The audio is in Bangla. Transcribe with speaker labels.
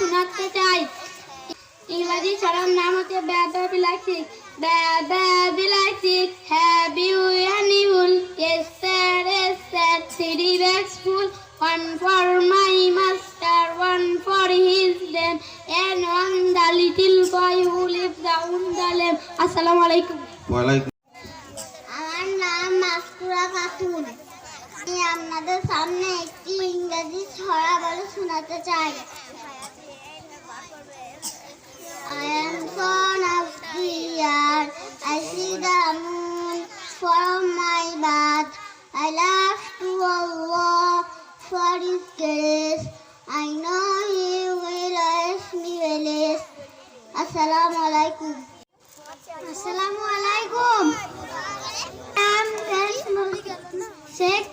Speaker 1: শোনাতে চাই। ইংরেজি ছড়ার নাম হচ্ছে baa black sheep baa black sheep have you any wool yes sir yes sir three bags full one for my master one for his dame and one the little boy who live down the lane আসসালামু আলাইকুম
Speaker 2: ওয়ালাইকুম।
Speaker 1: আমার নাম মাসকুরা খাতুন আমি আপনাদের সামনে একটি ইংরেজি ছড়া শোনাতে চাই I am son of the year. I see the moon from my birth. I love to Allah for His grace. I know He will bless me well. Assalamu alaikum. Assalamu alaikum. I'm Sheikh